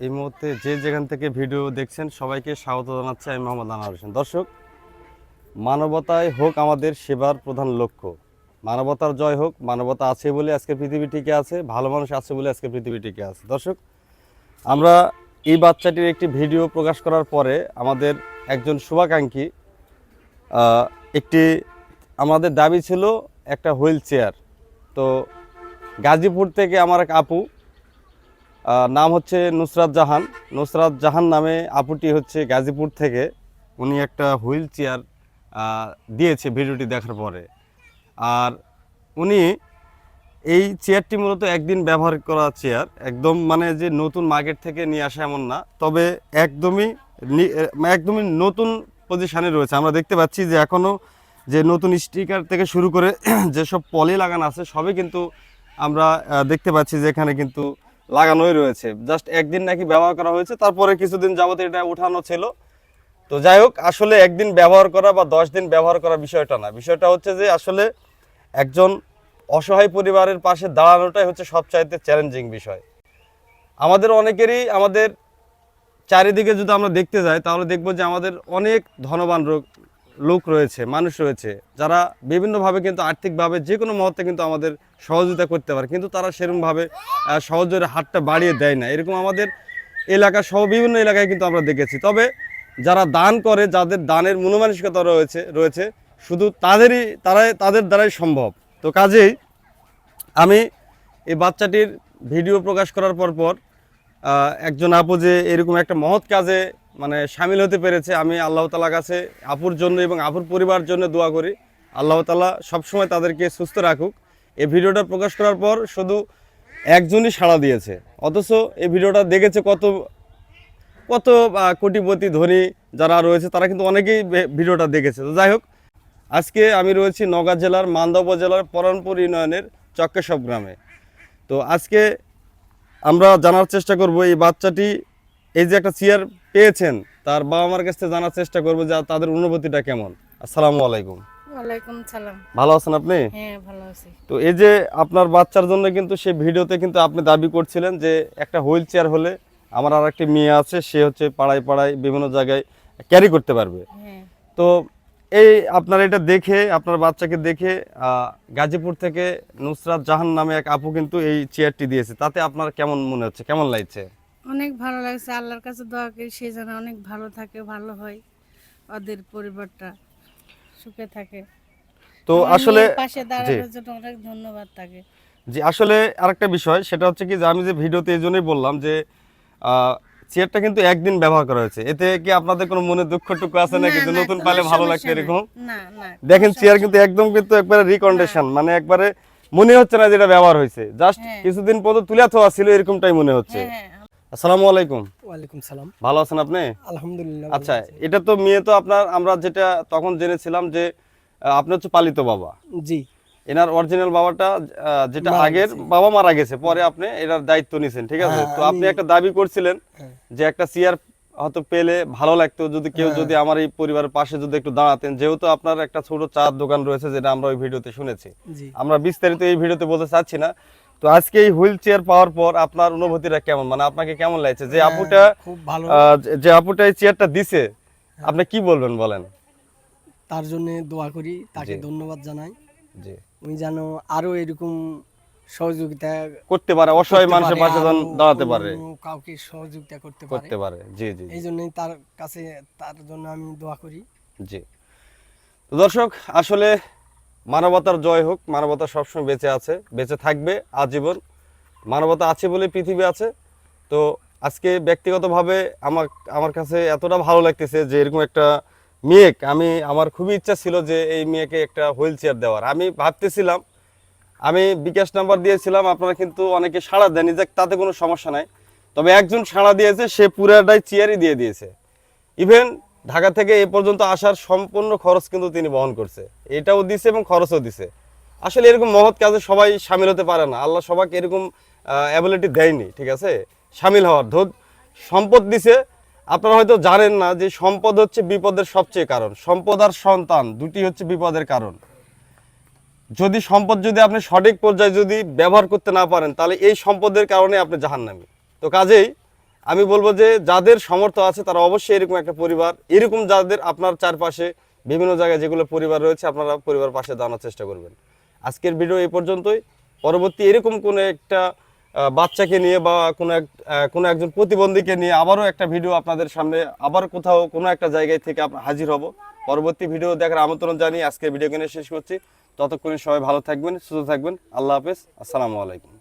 ভিডিওতে যে যেখান থেকে ভিডিও দেখছেন, সবাইকে স্বাগত জানাচ্ছি আমি মোহাম্মদ আনোয়ার হোসেন। দর্শক মানবতায় হোক আমাদের সেবার প্রধান লক্ষ্য। মানবতার জয় হোক, মানবতা আছে বলে আজকে পৃথিবী টিকে আছে, ভালো মানুষ আছে বলে আজকে পৃথিবী টিকে আছে। দর্শক, আমরা এই বাচ্চাটির একটি ভিডিও প্রকাশ করার পরে আমাদের একজন শুভাকাঙ্ক্ষী একটি আমাদের দাবি ছিল একটা হুইল চেয়ার। তো গাজীপুর থেকে আমার এক আপু নাম হচ্ছে নুসরাত জাহান। নুসরাত জাহান নামে আপুটি হচ্ছে গাজীপুর থেকে। উনি একটা হুইল চেয়ার দিয়েছে ভিডিওটি দেখার পরে। আর উনি এই চেয়ারটি মূলত একদিন ব্যবহার করা চেয়ার। একদম মানে যে নতুন মার্কেট থেকে নিয়ে আসা এমন না। তবে একদমই একদমই নতুন পজিশানে রয়েছে। আমরা দেখতে পাচ্ছি যে এখনও যে নতুন স্টিকার থেকে শুরু করে যেসব পলি লাগানো আছে, সবই কিন্তু আমরা দেখতে পাচ্ছি যে এখানে কিন্তু লাগানোই রয়েছে। জাস্ট একদিন নাকি ব্যবহার করা হয়েছে, তারপরে কিছুদিন যাবত এটা উঠানো ছিল। তো যাই হোক, আসলে একদিন ব্যবহার করা বা দশ দিন ব্যবহার করা বিষয়টা না। বিষয়টা হচ্ছে যে, আসলে একজন অসহায় পরিবারের পাশে দাঁড়ানোটাই হচ্ছে সবচাইতে চ্যালেঞ্জিং বিষয়। আমাদের অনেকেরই, আমাদের চারিদিকে যদি আমরা দেখতে যাই, তাহলে দেখব যে আমাদের অনেক ধনবান লোক- রয়েছে, মানুষ রয়েছে, যারা বিভিন্নভাবে কিন্তু আর্থিকভাবে যে কোনো মুহূর্তে কিন্তু আমাদের সহযোগিতা করতে পারে, কিন্তু তারা সেরকমভাবে সহজরে হাতটা বাড়িয়ে দেয় না। এরকম আমাদের এলাকা সহ বিভিন্ন এলাকায় কিন্তু আমরা দেখেছি। তবে যারা দান করে, যাদের দানের মনোমানসিকতা রয়েছে রয়েছে, শুধু তাদেরই, তারাই, তাদের দ্বারাই সম্ভব। তো কাজেই আমি এই বাচ্চাটির ভিডিও প্রকাশ করার পর পর একজন আপু যে এরকম একটা মহৎ কাজে মানে সামিল হতে পেরেছে। আমি আল্লাহ তালার কাছে আপুর জন্য এবং আপুর পরিবার জন্য দোয়া করি। আল্লাহ তালা সবসময় তাদেরকে সুস্থ রাখুক। এই ভিডিওটা প্রকাশ করার পর শুধু একজনই সাড়া দিয়েছে। অথচ এই ভিডিওটা দেখেছে কত কত কোটিপতি ধনী যারা রয়েছে, তারা কিন্তু অনেকেই ভিডিওটা দেখেছে। তো যাই হোক, আজকে আমি রয়েছি নওগাঁ জেলার মান্দা উপজেলার পরানপুর ইউনিয়নের চক্কেশব গ্রামে। তো আজকে আমরা জানার চেষ্টা করব, এই বাচ্চাটি এই যে একটা চেয়ার পেয়েছেন তার বাবা মার কাছ থেকে জানার চেষ্টা করব যে তাদের অনুভূতিটা কেমন। আসসালামু আলাইকুম। ওয়ালাইকুম সালাম। ভালো আছেন আপনি? হ্যাঁ ভালো আছি। তো এই যে আপনার বাচ্চার জন্য কিন্তু সেই ভিডিওতে কিন্তু আপনি দাবি করছিলেন যে একটা হুইল চেয়ার হলে আমার আর একটি মেয়ে আছে সে হচ্ছে পাড়ায় পাড়ায় বিভিন্ন জায়গায় ক্যারি করতে পারবে। হ্যাঁ। তো এই আপনার এটা দেখে আপনার বাচ্চাকে দেখে আহ, গাজীপুর থেকে নুসরাত জাহান নামে এক আপু কিন্তু এই চেয়ারটি দিয়েছে। তাতে আপনার কেমন মনে হচ্ছে? কেমন লাগছে? অনেক ভালো লাগছে আল্লাহর কাছে দোয়া করি সে যেন অনেক ভালো থাকে ভালো হয় ওদের পরিবারটা সুখে থাকে। তো আসলে পাশে দাঁড়ানোর জন্য অনেক ধন্যবাদ তাকে। যে আসলে আরেকটা বিষয় সেটা হচ্ছে কি যে আমি যে ভিডিওতে এই জন্যই বললাম যে চেয়ারটা কিন্তু একদিন ব্যবহার করা হয়েছে। এতে কি আপনাদের কোনো মনে দুঃখ টুকু আছে নাকি যে নতুন পালে ভালো লাগছে এরকম? না না দেখেন চেয়ার কিন্তু একদম কিন্তু একবারে রিকন্ডিশন মানে একবারে মনে হচ্ছে না যেটা ব্যবহার হয়েছে। জাস্ট হ্যাঁ। কিছুদিন পর্যন্ত তুলে থোয়া ছিল এরকমটাই মনে হচ্ছে। হ্যাঁ হ্যাঁ আসসালামু আলাইকুম। ওয়ালাইকুম সালাম। ভালো আছেন আপনি? আলহামদুলিল্লাহ আচ্ছা এটা তো মেয়ে তো আপনার আমরা যেটা তখন জেনেছিলাম যে আপনি হচ্ছে পালিত বাবা। জি। এনার অরিজিনাল বাবাটা যেটা আগের বাবা মারা গেছে পরে আপনি এটার দায়িত্ব নিছেন ঠিক আছে? হ্যাঁ, তো আপনি একটা দাবি করছিলেন হ্যাঁ। যে একটা চেয়ার হয়তো পেলে ভালো লাগতো যদি কেউ হ্যাঁ। যদি আমার এই পরিবারের পাশে যদি একটু দাঁড়াতেন যেহেতু আপনার একটা ছোট চার দোকান রয়েছে যেটা আমরা ওই ভিডিওতে শুনেছি। আমরা বিস্তারিত এই ভিডিওতে বলতে চাচ্ছি না তো আজকে এই হুইল চেয়ার পাওয়ার পর আপনার অনুভূতিটা কেমন? মানে আপনাকে কেমন লাগছে? যে হ্যাঁ, আপুটা খুব ভালো যে- আপুটা এই চেয়ারটা দিছে আপনি কি বলবেন বলেন? তার জন্য দোয়া করি তাকে ধন্যবাদ জানাই। জি। উনি যেন আরও এরকম সহযোগিতা করতে পারে অসহায় মানুষের পাশে দাঁড়াতে পারে। কাউকে সহযোগিতা করতে পারে। করতে পারে জি জি জি। এই জন্যই তার কাছে তার জন্য আমি দোয়া করি। জি। তো দর্শক আসলে মানবতার জয় হোক, মানবতা সবসময় বেঁচে আছে, বেঁচে থাকবে, আজীবন। মানবতা আছে বলে পৃথিবী আছে। তো আজকে ব্যক্তিগতভাবে আমার আমার কাছে এতটা ভালো লাগতেছে যে এরকম একটা মেয়ে আমি, আমার খুবই ইচ্ছা ছিল যে এই মেয়েকে একটা হুইল চেয়ার দেওয়ার। আমি ভাবতেছিলাম, আমি বিকাশ নাম্বার দিয়েছিলাম, আপনারা কিন্তু অনেকে সাড়া দেননি যে তাতে কোনো সমস্যা নাই। তবে একজন সাড়া দিয়েছে, সে পুরাটাই চেয়ারই দিয়ে দিয়েছে। ইভেন ঢাকা থেকে এ পর্যন্ত আসার সম্পূর্ণ খরচ কিন্তু তিনি বহন করছে। এটাও দিছে এবং খরচও দিছে। আসলে এরকম মহৎ কাজে সবাই সামিল হতে পারে না। আল্লাহ সবাইকে এরকম অ্যাবিলিটি দেয়নি, ঠিক আছে? সামিল হওয়ার ধর সম্পদ দিছে। আপনারা হয়তো জানেন না যে সম্পদ হচ্ছে বিপদের সবচেয়ে কারণ। সম্পদ আর সন্তান দুটি হচ্ছে বিপদের কারণ। যদি সম্পদ যদি আপনি সঠিক পর্যায়ে যদি ব্যবহার করতে না পারেন, তাহলে এই সম্পদের কারণে আপনি জাহান্নামী। তো কাজেই আমি বলব যে যাদের সামর্থ্য আছে তারা অবশ্যই এরকম একটা পরিবার, এরকম যাদের আপনার চারপাশে বিভিন্ন জায়গায় যেগুলো পরিবার রয়েছে, আপনারা পরিবার পাশে দাঁড়ানোর চেষ্টা করবেন। আজকের ভিডিও এই পর্যন্তই। পরবর্তী এরকম কোনো একটা বাচ্চাকে নিয়ে বা কোনো এক কোনো একজন প্রতিবন্ধীকে নিয়ে আবারও একটা ভিডিও আপনাদের সামনে, আবার কোথাও কোনো একটা জায়গায় থেকে হাজির হব। পরবর্তী ভিডিও দেখার আমন্ত্রণ জানিয়ে আজকের ভিডিও কিনে শেষ করছি। ততক্ষণে সবাই ভালো থাকবেন, সুস্থ থাকবেন। আল্লাহ হাফেজ। আসসালামু আলাইকুম।